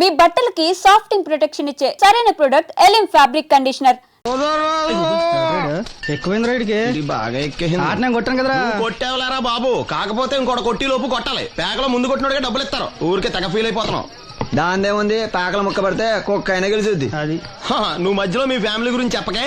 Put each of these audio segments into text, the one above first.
మీ బట్టలకి సాఫ్టింగ్ ప్రొటెక్షన్ ఇచ్చే సరైన ప్రొడక్ట్ ఎలిమ్ ఫ్యాబ్రిక్ కండిషనర్ ఎక్కువైంది రైడ్కి ఇది బాగా ఎక్కేసింది. కొట్టాను కదరా. కొట్టేవలేరా బాబు? కాకపోతే ఇంకోటి కొట్టి లోపు కొట్టాలి. పేకలో ముందు కొట్టినోడిగా డబ్బులు ఇస్తారు. ఊరికే తెగ ఫీల్ అయిపోతున్నావు. దాందేముంది? పేకల ముక్క పడితే కుక్క అయినా గెలిచుద్ది. అది. నువ్వు మధ్యలో మీ ఫ్యామిలీ గురించి చెప్పకే.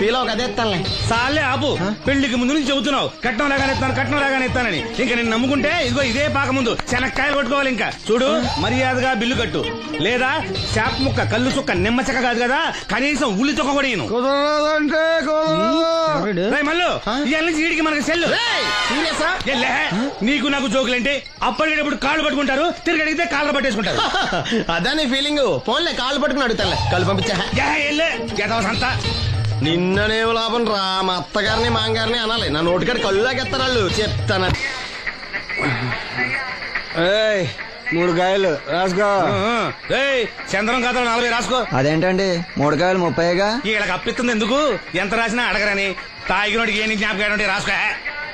ఫీల్ అవ్వక అదే సాలే ఆపు. పెళ్ళికి ముందు నుంచి చెబుతున్నావు. కట్నం లాగానే ఇస్తాను కట్నం లాగానే ఇస్తానని. ఇంకా నేను నమ్ముకుంటే ఇదిగో ఇదే పాక ముందు. శనక్కాయలు కొట్టుకోవాలి ఇంకా. చూడు మర్యాదగా బిల్లు కట్టు. లేదా చేప ముక్క కళ్ళు చుక్క నిమ్మ చెక్క కాదు కదా? కనీసం ఉల్లి చుక్క కూడా ఇయ్యను. కుదరదంటే రైడ్ రేయ్ మల్లు ఇవాళ నుంచి వీడికి మనకి సెల్లు. సీరియస్? ఎల్లే నీకు నాకు జోకులంటే? అప్పటికేటప్పుడు కాళ్ళు పట్టుకుంటారు తిరిగి అడిగితే కాళ్ళు పట్టేసుకుంటారు. అదే నీ ఫీలింగ్ ఫోన్లే కాళ్ళు పట్టుకుని అడుగుతానులే. కాళ్ళు పంపించా. ఏ, ఎల్లే సంత నిన్ననే లాభం రా. మా అత్తగారిని మాంగారిని అనాలి. నా నోటికాడ కళ్ళు లాగెత్తారు వాళ్ళు. చెప్తాను. ఏయ్ మూడు కాయలు రాసుకో. ఏయ్ చంద్రం కథలు నలభై రాసుకో. అదేంటండి? మూడు కాయలు ముప్పైగా వీళ్ళకి అప్పిస్తుంది ఎందుకు? ఎంత రాసినా అడగరని. తాగినోడికి ఏ జ్ఞాపకం ఉంటే రాసుకో.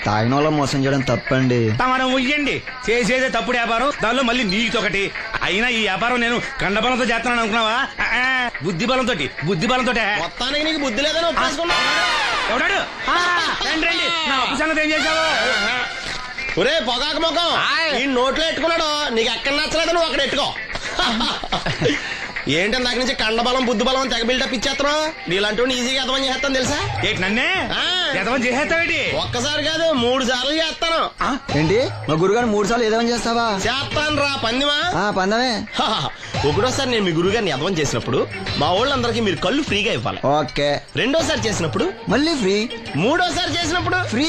తాగిన వాళ్ళ మోసం చేయడం తప్పండి. మనం ఉయ్యండి చేసేదే తప్పుడు వ్యాపారం. దానిలో మళ్ళీ నీకు ఒకటి. అయినా ఈ వ్యాపారం నేను కండబలంతో చేస్తున్నాను అనుకున్నావా? బుద్ధి బలంతో బుద్ధి బలంతో మొత్తానికి నీకు బుద్ధి లేదని ఎవడాడు? రండి రండి. నా అప్పు సంగతి ఏం చేశావు? ఒరే పొగాకు ముఖం. ఈ నోట్లో ఎట్టుకున్నాడు నీకు ఎక్కడ నచ్చలేదు నువ్వు అక్కడ ఎట్టుకో. ఏంటి నాకు నుంచి కండబలం బుద్ధి బలం తెగ బిల్డప్ ఇచ్చేస్తున్నావు? నీలాంటి ఈజీగా అర్థం చేస్తాను తెలుసా? ఏంటి నన్నే? ఆ. ఎదవం చేసేస్తావేటి? ఒక్కసారి కాదు మూడు సార్లు చేస్తాను. ఏంటి? మా గురుగారు మూడు సార్లు ఏదేమని చేస్తావా? చేస్తాను రా పందిమా. ఆ పందమే. హాహా. ఒకటోసారి నేను మీ గురువు గారిని అర్థం చేసినప్పుడు మా వాళ్ళందరికీ మీరు కళ్ళు ఫ్రీగా ఇవ్వాలి. ఓకే. రెండోసారి చేసినప్పుడు? మళ్ళీ ఫ్రీ? మూడోసారి చేసినప్పుడు? ఫ్రీ.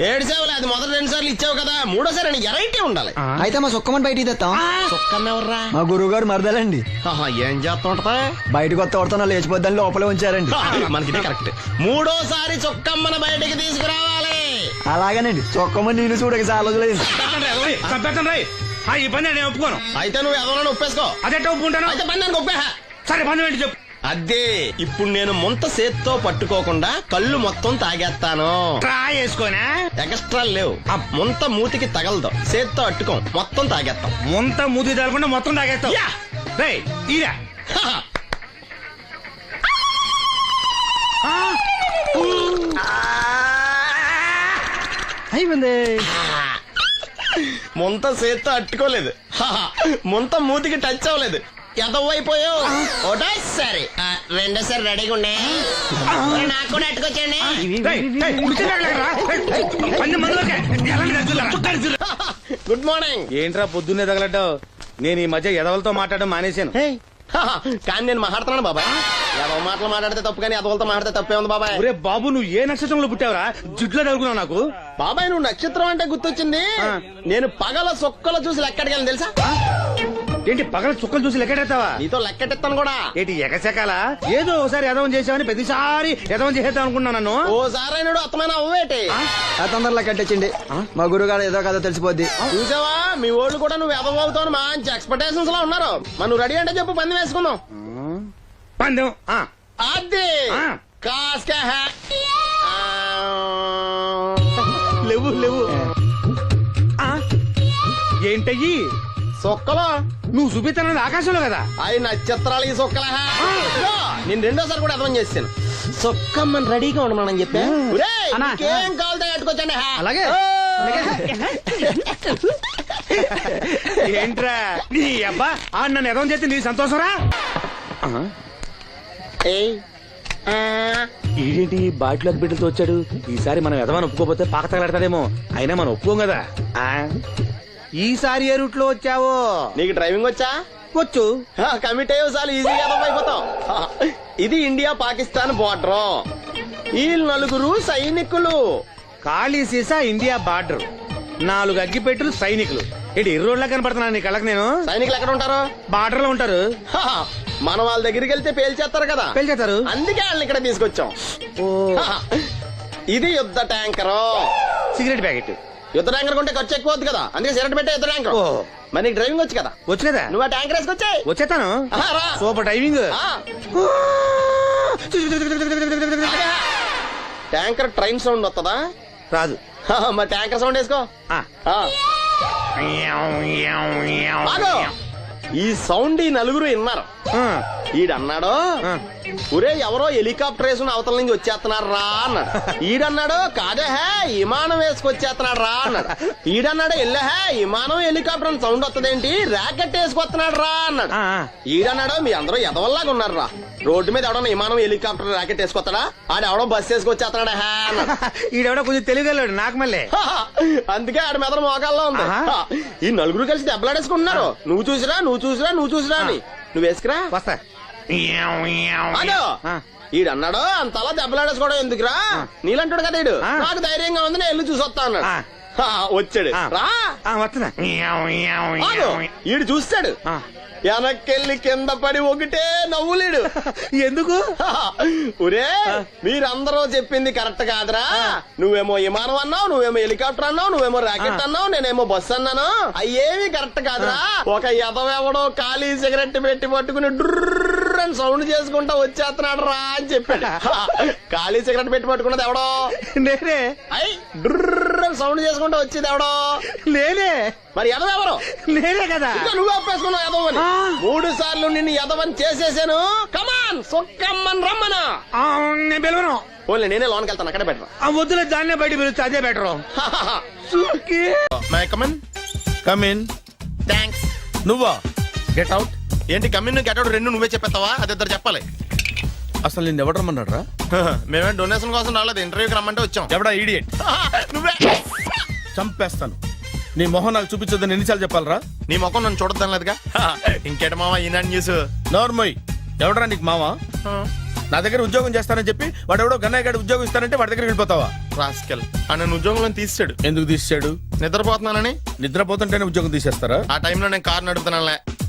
ఏడు సేవలు అది మొదటి రెండు సార్లు ఇచ్చావు కదా. మూడోసారి అని ఎరైటీ ఉండాలి. అయితే మా సుక్కమని బయటికి తెస్తాం చొక్కన్నెవర్రా మా గురువు గారు మరదలండి ఆహా, ఏం చేస్తా ఉంటదా? బయటకు వస్తే కొడతా లేచిపోద్దని లోపలే ఉంచారండి. మనకి ఇది కరెక్ట్ మూడోసారి చొక్కమ్మన బయటికి తీసుకురావాలి. అలాగేనండి. చొక్కమని నేను చూడక చాలా రోజులైంది. చంపేస్తాను రై ఆ, ఈ పని నేను ఒప్పుకోను. అయితే నువ్వు ఎవరైనా ఒప్పేసుకో. అదెట్ట ఒప్పుకుంటాను. అయితే పని సరే పని ఏంటి చెప్పు. అదే ఇప్పుడు నేను ముంత సేత్తో పట్టుకోకుండా కళ్ళు మొత్తం తాగేస్తాను. ట్రా వేసుకోనా? ఎక్స్ట్రా లేవు. ఆ. ముంత మూతికి తగలదు. సేత్తో అట్టుకోం. మొత్తం తాగేస్తాం. ముంత మూతి తగలకుండా మొత్తం తాగేస్తావు యా. అయిపోయింది. ముంత సేత్తో అట్టుకోలేదు. హహ. ముంత మూతికి టచ్ అవ్వలేదు. ఎదవైపోయావు ఒకటోసారి ఆ, రెండోసారి రెడీగా ఉండే నాకు కూడా అట్టుకొచ్చండి. Good morning. ఏంట్రా పొద్దున్నే తగలడ్డావు? నేను ఈ మధ్య ఎదవలతో మాట్లాడడం మానేశాను. కానీ నేను మాట్లాడుతున్నాను బాబాయ్. ఎవరి మాటలు మాట్లాడితే తప్పు కానీ అదవులతో మాట్లాడితే తప్పే ఉంది బాబాయ్. ఒరే బాబు నువ్వు ఏ నక్షత్రంలో పుట్టావురా? జుట్లో తగులుకున్నావు నాకు. బాబాయ్ నువ్వు నక్షత్రం అంటే గుర్తొచ్చింది. నేను పగల సొక్కలు చూసి లెక్కడికి తెలుసా? ఏంటి పగల చుక్కలు చూసి లెక్కెడతావా నీతో లెక్కెట్టిస్తాను కూడా. ఏంటి ఎగసెకాల? ఏదో ఒకసారి ఎదవం చేసావని ప్రతిసారి ఎదవం చేసేద్దాం అనుకున్నా నన్ను. ఓసారి నువ్వు అత్తమైన అవ్వేటి? ఆ? తొందరలో కట్టించండి మా గురువు గారు ఏదో కథ తెలిసిపోద్ది. చూసావా? మీ వాళ్ళు కూడా నువ్వు ఎదవవుతావు మంచి ఎక్స్పెక్టేషన్స్లో ఉన్నారు. నువ్వు రెడీ అంటే చెప్పు పంది వేసుకుందాం. పందెం. ఆ, అది. కాస్క లేవు లేవు. ఏంటయ్యి? సొక్కలో? నువ్వు చూపిస్తానది ఆకాశంలో కదా? అవి నక్షత్రాలు ఈ సొక్కల? నేను రెండోసారి కూడా అర్థం చేశాను సొక్కమ్మని రెడీగా ఉండమని చెప్పా? అన్నా. ఏం కావాలి కట్టుకోవచ్చండి అలాగే. ఏంట్రా? నీ అబ్బా ఆ నన్ను ఎదవం చేస్తే నీ సంతోషరా? ఏంటి బాటిలోకి బిడ్డలతో వచ్చాడు? ఈసారి మనం ఎదవని ఒప్పుకోపోతే పాక తగలడతాడేమో. అయినా మనం ఒప్పుకోం కదా? ఆ? ఈసారి ఏ రూట్లో వచ్చావో? నీకు డ్రైవింగ్ వచ్చా? వచ్చు. కమిట్ అయ్యే చాలు ఈజీగా అయిపోతాం. ఇది ఇండియా పాకిస్తాన్ బోర్డర్. ఈ నలుగురు సైనికులు. ఖాళీ సీసా ఇండియా బార్డర్. నాలుగు అగ్గిపెట్టులు సైనికులు. ఏంటి ఇర్రోడ్లా కనపడుతున్నాను నీ కళ్ళకి నేను? సైనికులు ఎక్కడ ఉంటారు? బార్డర్లో ఉంటారు మనం వాళ్ళ దగ్గరికి వెళ్తే పేల్చేస్తారు కదా. పెళ్చేస్తారు అందుకే వాళ్ళని ఇక్కడ తీసుకొచ్చాం. ఇది యుద్ధ ట్యాంకరు. Cigarette packet. యుద్ధ ట్యాంకర్ కొంటే ఖర్చు ఎక్కువ అవుతుంది కదా. అందుకే సిగరెట్ పెట్టే యుద్ధ ట్యాంకర్. ఓ. మరి నీకు డ్రైవింగ్ వచ్చు కదా. వచ్చు కదా నువ్వు ఆ ట్యాంకర్ వేసుకొచ్చాయి వచ్చేస్తాను. Super timing tanker train sound వస్తుందా రాదు. మరి ట్యాంకర్ సౌండ్ వేసుకో. ఆ. ఆ. ఆగు. ఈ సౌండ్ ఈ నలుగురు విన్నారు. ఈడన్నాడు. ఒరే ఎవరో హెలికాప్టర్ వేసుకుని అవతల నుంచి వచ్చేస్తున్నారు రా అన్నాడు. ఈడన్నాడు కాదే హే విమానం వేసుకొచ్చేస్తున్నాడు రా అన్నాడు. ఈడన్నాడు ఎల్లే హే విమానం హెలికాప్టర్ అని సౌండ్ వస్తుందేంటి ర్యాకెట్ వేసుకొస్తున్నాడు రా అన్నాడు. ఈడన్నాడు మీ అందరూ ఎదవల్లాగా ఉన్నారు రా రోడ్డు మీద ఎవడన్నా విమానం హెలికాప్టర్ ర్యాకెట్ వేసుకొస్తాడా? ఆడ ఎవడో బస్ వేసుకొచ్చేస్తున్నాడు హే అన్నాడు. ఈడెవడో కొంచెం తెలియగలడు నాకు మళ్ళీ. అందుకే ఆడ మెదడు మోకాల్లో ఉంది. ఈ నలుగురు కలిసి దెబ్బలాడేసుకుంటున్నారు. నువ్వు చూసిరా నువ్వు చూసిరా నువ్వు చూసిరా అని. నువ్వు వేసుకురా. వస్తా. అదో ఆ. ఈడన్నాడు అంతలా దెబ్బలాడేసుకోవడం ఎందుకురా? నీలంటాడు కదా ఈడు. నాకు ధైర్యంగా ఉంది నేను వెళ్ళి చూసి వస్తా అన్నాడు వచ్చాడు. రా. వస్తున్నా. ఈడు చూస్తాడు. వెనక్కెళ్ళి కింద పడి ఒకటే నవ్వులేడు. ఎందుకు? ఒరే మీరందరూ చెప్పింది కరెక్ట్ కాదురా. నువ్వేమో విమానం అన్నావు నువ్వేమో హెలికాప్టర్ అన్నావు నువ్వేమో రాకెట్. అన్నావు నేనేమో బస్ అన్నాను. అయ్యేవి కరెక్ట్ కాదురా. ఒక ఎదవెవడో ఖాళీ సిగరెట్ పెట్టి పట్టుకుని డుర్ర్ అని సౌండ్ చేసుకుంటా వచ్చేస్తున్నాడు రా అని చెప్పాడు. ఖాళీ సిగరెట్ పెట్టి పట్టుకున్నది ఎవడో? నేనే. డుర్ర్ అని సౌండ్ చేసుకుంటా వచ్చేది ఎవడో? నేనే. మరి ఎదవెవరు నేనే కదా. ఇంకా నువ్వు ఒప్పేసుకున్నావు ఎదవని. మూడు సార్లు నిన్ను ఎదవని చేసేసాను. కమాన్ సొక్కమ్మన్ రమ్మనా. ఆ, నేను పిలవను. ఓన్లీ నేనే లోన్కి వెళ్తాను అక్కడే పెట్టరా. ఆ వద్దులే దాన్నే బయట పిలుస్తా అదే better my come on come in thanks నువ్వా? గెట్ అవుట్ ఏంటి కమ్మిన్ గెటౌట్ రెండు నువ్వే చెప్పేస్తావా? అది ఇద్దరు చెప్పాలి. అసలు నిన్ను ఎవడు రమ్మన్నాడు రా మేమే డొనేషన్ కోసం రాలేదు ఇంటర్వ్యూకి రమ్మంటే వచ్చాం. ఎవడా ఈడియట్ నువ్వే. చంపేస్తాను. నీ మొహం నాకు చూపించొద్దని ఎన్నిసార్లు చెప్పాలరా? నీ ముఖం నన్ను చూడద్దాం లేదుగా? ఇంకేట మామ ఈనాడు న్యూస్ నోర్మోయ్. ఎవడరా నీకు మావా? నా దగ్గర ఉద్యోగం చేస్తానని చెప్పి వాడు ఎవడో గన్నయ్య గడి ఉద్యోగం ఇస్తానంటే వాడి దగ్గర వెళ్ళిపోతావా? రాస్కెల్. ఆ నన్ను ఉద్యోగంలో తీసాడు ఎందుకు తీసాడు నిద్రపోతున్నానని? నిద్రపోతుంటేనే ఉద్యోగం తీసేస్తారా? ఆ టైంలో నేను కారు నడుపుతున్నానులే.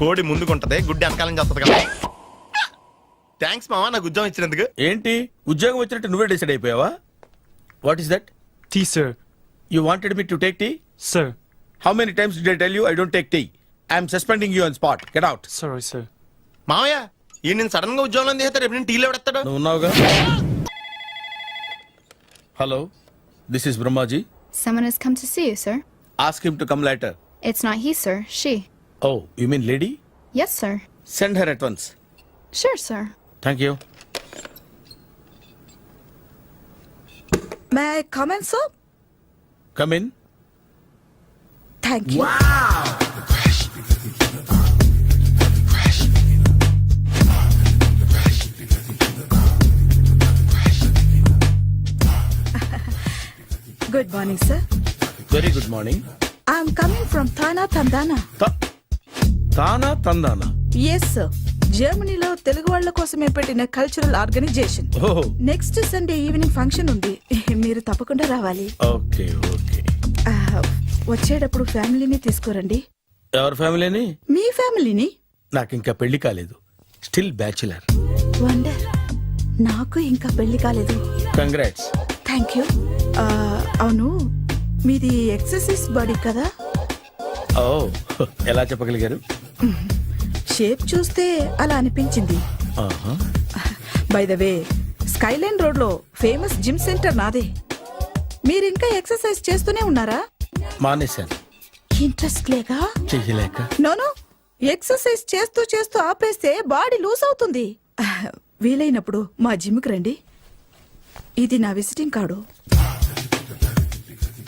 కోడి ముందుకుంటది గుడ్డి వెనకాలం చేస్తుంది కదా. థ్యాంక్స్ మామా నాకు ఉద్యోగం ఇచ్చినందుకు. ఏంటి? ఉద్యోగం వచ్చినట్టు నువ్వే decide అయిపోయావా? What is that Tea, sir. You wanted me to take tea Sir. How many times did tell you I don't take tea I'm suspending you on spot get out Sorry, sir. మామయ్య ఈ నేను సడన్గా ఉద్యోగంలో తీస్తే రేపు నేను టీలో పెడతాడు. నువ్వు ఉన్నావుగా? Hello this is Brahmaji Someone has come to see you, sir. Ask him to come later It's not he, sir. She. Oh, you mean lady? Yes, sir. Send her at once. Sure, sir. Thank you. May I come in, sir? Come in. Thank you. Wow! Good morning, sir. Very good morning. I'm coming from Thana Tandana. Th Tana Tandana? Yes, sir. జర్మనీలో తెలుగు వాళ్ళ కోసమే పెట్టిన cultural organisation ఓహో. Next Sunday evening function ఉంది. మీరు తప్పకుండా రావాలి. Okay okay. ఆ, వచ్చేటప్పుడు ఫ్యామిలీని తీసుకురండి. ఎవరి ఫ్యామిలీని? మీ ఫ్యామిలీని? నాకు ఇంకా పెళ్ళి కాలేదు. స్టిల్ బ్యాచులర్ వండర్ నాకు ఇంకా పెళ్ళి కాలేదు. కంగ్రాట్స్ థ్యాంక్ యూ అవును. మీది ఎక్సర్సైజ్ బాడీ కదా? ఓ ఎలా చెప్పగలిగారు? షేప్ చూస్తే అలా అనిపించింది. బై ద వే స్కైలైన్ రోడ్లో ఫేమస్ జిమ్ సెంటర్ నాదే. మీరు ఇంకా ఎక్సర్సైజ్ చేస్తూనే ఉన్నారా? మానేశాను. ఇంట్రెస్ట్ లేగా చెయ్యలేక. నోను ఎక్సర్సైజ్ చేస్తూ చేస్తూ ఆపేస్తే బాడీ లూజ్ అవుతుంది. వీలైనప్పుడు మా జిమ్కి రండి. ఇది నా విజిటింగ్ కార్డు.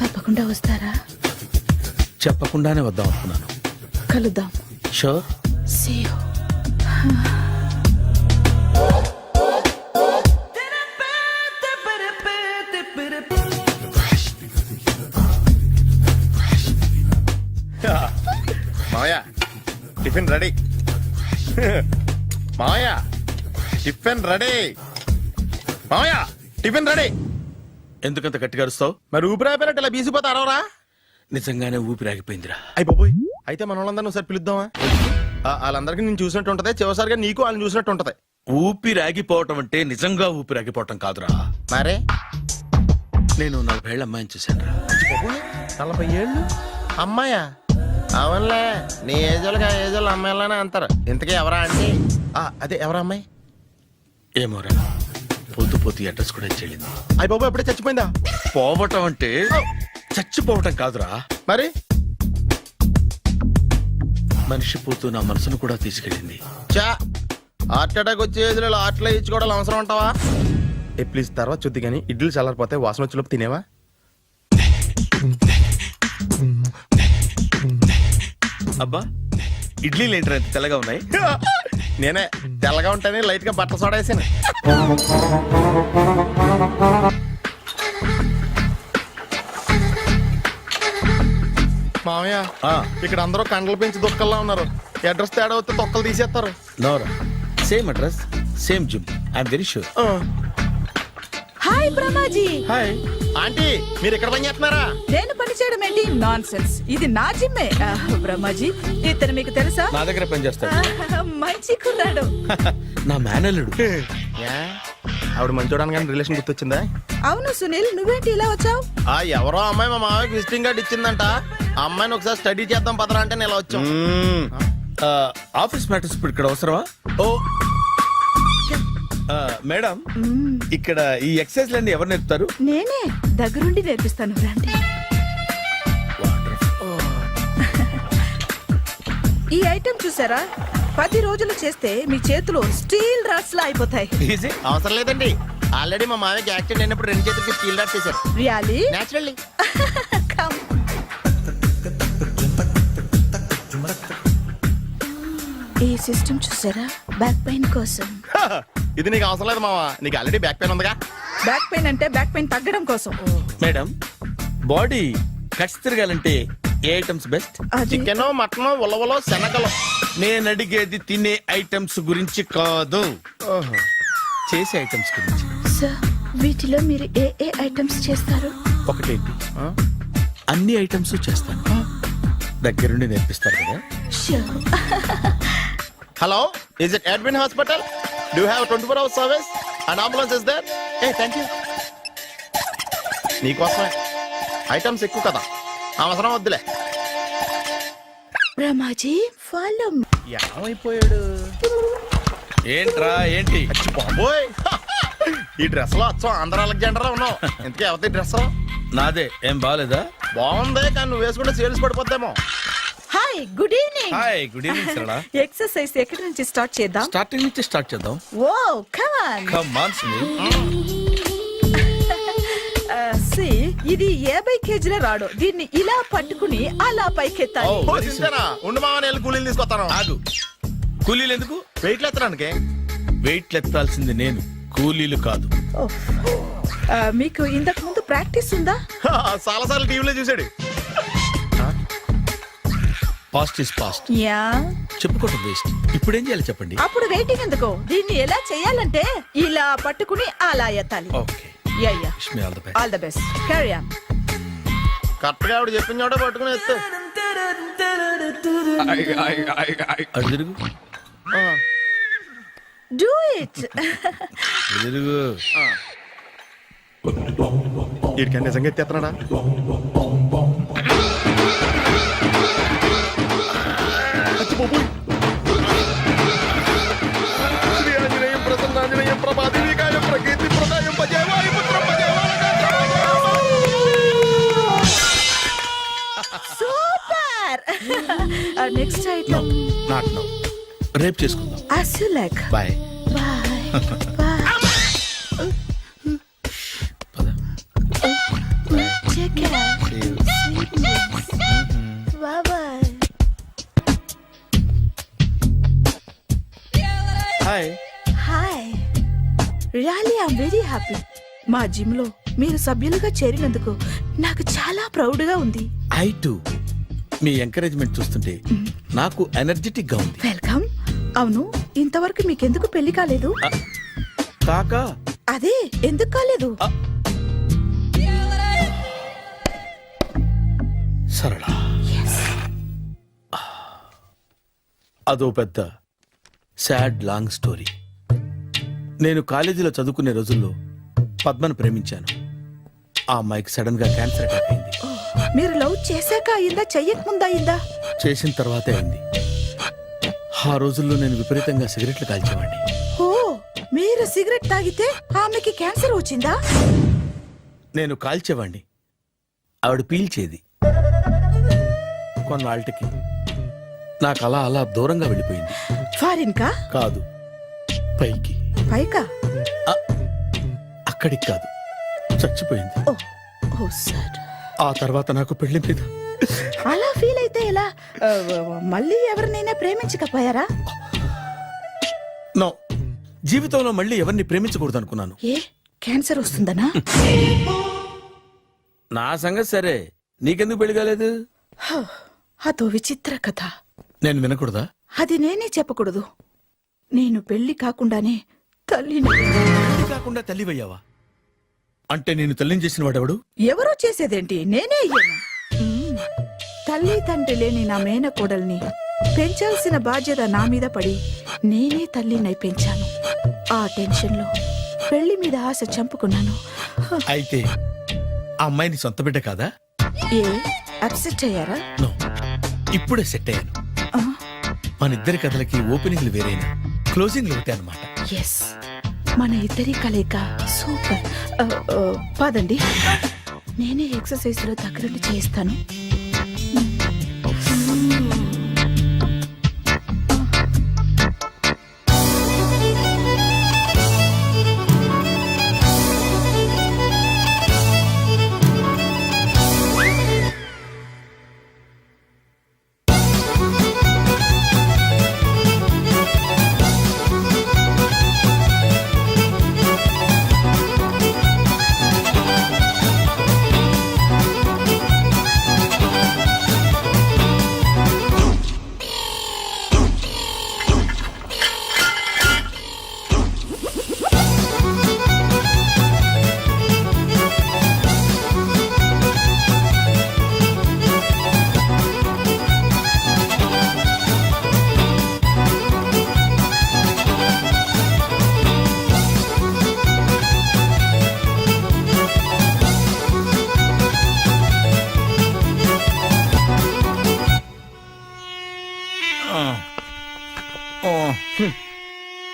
తప్పకుండా వస్తారా? చెప్పకుండానే వద్దాం అనుకున్నాను. కలుద్దాం. Sure See you. మావయ్య టిఫిన్ రెడీ. మావయ్య టిఫిన్ రెడీ. మావయ్య టిఫిన్ రెడీ. ఎందుకంత గట్టిగా అరుస్తావు? మరి ఊపిరి అయిపోయినట్టు ఇలా బీసిపోతే అరవరా? నిజంగానే ఊపిరాగిపోయిందిరా అయి బాబోయ్. అయితే మన వాళ్ళందరినీ ఒకసారి పిలుద్దామా? వాళ్ళందరికీ నేను చూసినట్టు ఉంటది. చివరిసారిగా నీకు వాళ్ళని చూసినట్టు ఉంటది. ఊపిరాగిపోవటం అంటే నిజంగా ఊపిరాగిపోవటం కాదురా. మరే? నేను నలభై అమ్మాయిని చూశాను రా నలభై ఏళ్ళు అమ్మాయా? అవునులే. నీ ఏజోళ్ళకి ఆ ఏజోళ్ళు అమ్మాయిలానే అంటారు. ఇంతకీ ఎవరా అంటే అదే ఎవరా అమ్మాయి? ఏమోరా పొద్దు పొద్దు అడ్రస్ కూడా చెల్లింది అయ్యి బాబు ఎప్పుడే చచ్చిపోయిందా? పోవటం అంటే చచ్చిపోవటం కాదురా. మరి? మనిషి పోతూ నా మనసును కూడా తీసుకెళ్ళింది. చా హార్ట్ అటాక్ వచ్చే ఏజ్లో ఇచ్చుకోవడం అవసరం ఉంటావా ఏ ప్లీజ్ తర్వాత చూద్ది కానీ ఇడ్లీలు చల్లారిపోతే వాసన వచ్చేలోపు తినేవా? అబ్బా ఇడ్లీలు ఏంటరా ఇంత తెల్లగా ఉన్నాయి? నేనే తెల్లగా ఉంటానే లైట్గా బట్టలు సోడేసాను. మామయ్య ఇక్కడ అందరూ కండలు పెంచి దుక్కల్లా ఉన్నారు. అడ్రస్ తేడా వస్తే తొక్కలు తీసేస్తారు. నోరా. Same address same gym I'm very sure hi Brahmaji. Hi. Aunty మీరు ఇక్కడ పని చేస్తున్నారా? నేను పని చేయడం ఏంటి? నాన్ సెన్స్ ఇది నా జిమ్మే బ్రహ్మాజీ ఇతను మీకు తెలుసా? నా దగ్గర పని చేస్తాడు. మంచి కుర్రాడు. నా మేనల్లుడు? ఆవిడ మంచి చూడడానికి రిలేషన్ గుర్తొచ్చిందా? అవును సునీల్ నువ్వేంటి ఇలా వచ్చావు? ఆ ఎవరో అమ్మాయి మా మామయ్యకి విజిటింగ్ కార్డ్ ఇచ్చిందంట. ఆ అమ్మాయిని ఒకసారి స్టడీ చేద్దాం పదరా అంటే నేను ఇలా వచ్చాం. ఆఫీస్ మ్యాటర్స్ ఇప్పుడు ఇక్కడ అవసరమా? ఓ. ఆ, మేడం ఇక్కడ ఈ ఎక్సర్సైజ్ లన్నీ ఎవరు నేర్పుతారు? నేనే దగ్గరుండి నేర్పిస్తాను రండి. ఈ ఐటెం చూసారా? పది రోజులు చేస్తే మీ చేతులు స్టీల్ రాట్స్ లా అయిపోతాయి. ఈజీ అవసరం లేదండి. ఆల్రెడీ మా మామయ్యకి యాక్సిడెంట్ అయినప్పుడు రెండు చేతులకి స్టీల్ డాట్ చేశారు రియాలీ నేచురల్లీ. ఈ సిస్టమ్ చూసారా? బ్యాక్ పెయిన్ కోసం. ఇది నీకు అవసరం లేదు మావా. నీకు ఆల్రెడీ బ్యాక్ పెయిన్ ఉందిగా. బ్యాక్ పెయిన్ అంటే బ్యాక్ పెయిన్ తగ్గడం కోసం. మేడం బాడీ కట్స్ తిరగాలంటే ఏ ఐటమ్స్ బెస్ట్? చికెన్ మటన్ ఉలవలో శనగలు. నేను అడిగేది తినే ఐటమ్స్ గురించి కాదు. చేసే ఐటమ్స్ గురించి. సార్ వీటిలో మీరు ఏ ఏ ఐటమ్స్ చేస్తారు? ఒకటేంటి? అన్ని ఐటమ్స్ చేస్తాను. దగ్గరుండి నేర్పిస్తారు కదా? Hello is it admin hospital do have twenty four hours service and ambulance is there a thank you నీకోసమే. ఐటమ్స్ ఎక్కువ కదా. అవసరం వద్దులే. రమాజీ ఫాలో ఏమైపోయాడు ఏంట్రా ఏంటి? బాబోయ్ ఈ డ్రెస్లో వచ్చాం ఆంధ్ర అలెగ్జాండర్ ఉన్నావు. ఇంతకీ ఎవరి డ్రెస్ నాదే. ఏం బాగాలేదా బాగుంది కానీ నువ్వు వేసుకుంటే sales పడిపోద్దేమో. Hi good evening hi good evening Sarala. Exercise ఎక్కడి నుంచి స్టార్ట్ చేద్దాం? స్టార్టింగ్ నుంచి స్టార్ట్ చేద్దాం. ఓ come on come on Sunil C ఇది యాభై కేజీల రాడు. దీన్ని ఇలా పట్టుకుని అలా పైకెత్తాలి. ఓ, చింతేనా? ఉండు మామని వెళ్ళి కూలీలు తీసుకొస్తాను. ఆగు. కూలీలు ఎందుకు? వెయిట్లు ఎత్తడానికి వెయిట్ ఎత్తాల్సింది నేను. కూలీలు కాదు. మీకు ఇంతకు ముందు ప్రాక్టీస్ ఉందా? చాలా సార్లు టీవీలో చూసాడు పాస్ట్ ఇస్ పాస్ట్ యా. చెప్పుకోవటం వేస్ట్ ఇప్పుడు ఏం చేయాలి చెప్పండి. అప్పుడు వెయిటింగ్ ఎందుకు? దీన్ని ఎలా చేయాలంటే ఇలా పట్టుకుని అలా ఎత్తాలి. Okay. Yeah yeah wish me all the best all the best carry on కరెక్ట్గా ఆవిడ చెప్పిన చోట పట్టుకుని ఎత్తు. అటు తిరుగు. డూ ఇట్ అటు తిరుగు. వీడికి నిజంగా ఎత్తేస్తున్నాడా రేపు చేసుకుందాం. As you like bye hi hi really I'm very happy మా జిమ్లో మీరు సభ్యులుగా చేరినందుకు నాకు చాలా ప్రౌడ్గా ఉంది. ఐ టు మీ ఎంకరేజ్మెంట్ చూస్తుంటే నాకు ఎనర్జెటిక్గా ఉంది. వెల్కమ్ అవును ఇంతవరకు మీకెందుకు పెళ్ళి కాలేదు? కాకా. అదే ఎందుకు కాలేదు? సరళ. అదో పెద్ద సాడ్ లాంగ్ స్టోరీ. నేను కాలేజీలో చదువుకునే రోజుల్లో పద్మను ప్రేమించాను. ఆ అమ్మాయికి సడన్గా క్యాన్సర్ అటాక్ అయింది. మీరు లవ్ చేశాక అయిందా చెయ్యక ముందా అయిందా? చేసిన తర్వాతే అయింది. ఆ రోజుల్లో నేను విపరీతంగా సిగరెట్లు కాల్చేవాడిని ఓ మీరు సిగరెట్ తాగితే ఆమెకి క్యాన్సర్ వచ్చిందా? నేను కాల్చేవాణ్ణి. ఆవిడ పీల్చేది. కొన్నాళ్ళకి. నాకు అలా అలా దూరంగా వెళ్ళిపోయింది. ఫారిన్ కా కాదు. పైకి. పైకా? అక్కడికి కాదు. చచ్చిపోయింది. Oh oh sir. ఆ తర్వాత నాకు పెళ్ళి మీద. అలా ఫీల్ అయితే ఎలా? మళ్ళీ ఎవరినైనా ప్రేమించకపోయారా? నో. జీవితంలో మళ్ళీ ఎవరిని ప్రేమించకూడదు అనుకున్నాను ఏ? క్యాన్సర్ వస్తుందనా? నా సంగతి సరే. నీకెందుకు పెళ్ళి కాలేదు? హ, అదో విచిత్ర కథ. నేను వినకూడదా? అది నేనే చెప్పకూడదు. నేను పెళ్ళి కాకుండానే తల్లిని పెళ్ళి కాకుండా తల్లివయ్యావా? అంటే నేను తల్లిని చేసిన వాడెవడు? ఎవరో చేసేదేంటి? నేనే అయ్యాను. తల్లి తండ్రి లేని నా మేనకోడల్ని పెంచాల్సిన బాధ్యత నా మీద పడి నేనే తల్లినై పెంచాను. ఆ టెన్షన్లో పెళ్ళి మీద ఆశ చంపుకున్నాను. అయితే ఆ అమ్మాయిని సొంత బిడ్డ కాదా? ఏ? అప్సెట్ అయ్యారా? నో. ఇప్పుడే సెట్ అయ్యాను. మన ఇద్దరి కథలకి ఓపెనింగ్లు వేరైనా క్లోజింగ్లు ఒకటే అనమాట ఎస్. మన ఇద్దరి కలయిక సూపర్. పదండి. నేనే ఎక్సర్సైజ్లో దగ్గరుండి చేయిస్తాను.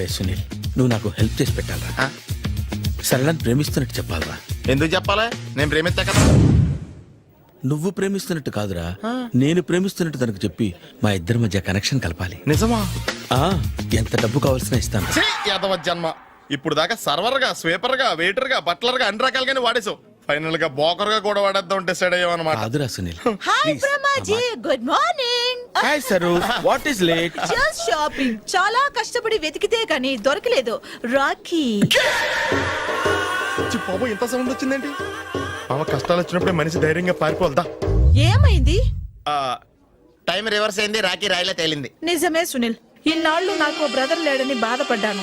అరే సునీల్ నువ్వు నాకు హెల్ప్ చేసి పెట్టాలరా. సరళని ప్రేమిస్తున్నట్టు చెప్పాలరా. ఎందుకు చెప్పాలి? నేను ప్రేమిస్తా కదా. నువ్వు ప్రేమిస్తున్నట్టు కాదురా. నేను ప్రేమిస్తున్నట్టు తనకు చెప్పి మా ఇద్దరి మధ్య కనెక్షన్ కలపాలి. నిజమా? ఆ ఎంత డబ్బు కావాల్సిన ఇస్తాను. యాదవ జన్మ. ఇప్పుడు దాకా సర్వర్గా స్వీపర్గా వెయిటర్గా బట్లర్గా అన్ని రకాలుగానే వాడేసావు ఫైనల్గా బోకర్గా కూడా వాడేద్దాం డిసైడ్ అయ్యాం అనమాట కాదురా Sunil. Hi Brahmaji good morning hi sir what is late just shopping చాలా కష్టపడి వెతికితే కానీ దొరకలేదు. రాఖీ బాబు ఇంత సౌండ్ వచ్చిందేంటి? మామ కష్టాలు వచ్చినప్పుడు మనిషి ధైర్యంగా పారిపోల్దా ఏమైంది? టైం రివర్స్ అయింది రాకీ రాయిలా తేలింది. నిజమే సునీల్. ఇన్నాళ్ళు నాకు బ్రదర్ లేడని బాధపడ్డాను.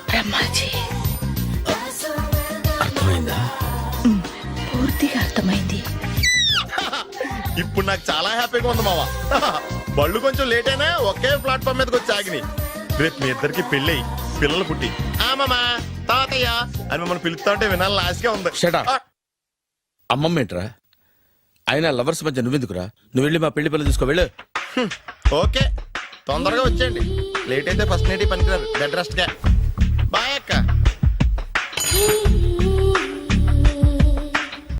బ్రహ్మాజీ. అర్థమైందా? పూర్తిగా అర్థమైంది. ఇప్పుడు నాకు చాలా హ్యాపీగా ఉంది మావా. బళ్ళు కొంచెం లేట్ అయినా ఒకే ప్లాట్ఫామ్ మీదకి వచ్చి ఆగినాయి రేపు మీ ఇద్దరికి పెళ్ళి పిల్లలు పుట్టి. ఆమమ్మా తాతయ్య అని మమ్మల్ని పిలుస్తా ఉంటే వినాలని ఆశగా ఉంది. అమ్మమ్మ ఏంట్రా అయినా లవర్స్ మధ్య నువ్వెందుకురా? నువ్వు వెళ్ళి మా పెళ్ళి పిల్లలు తీసుకో వెళ్ళు. ఓకే. తొందరగా వచ్చేయండి. లేట్ అయితే ఫస్ట్ నేటి పనికిరారు బెడ్ రెస్ట్గా బాయ్ అక్క.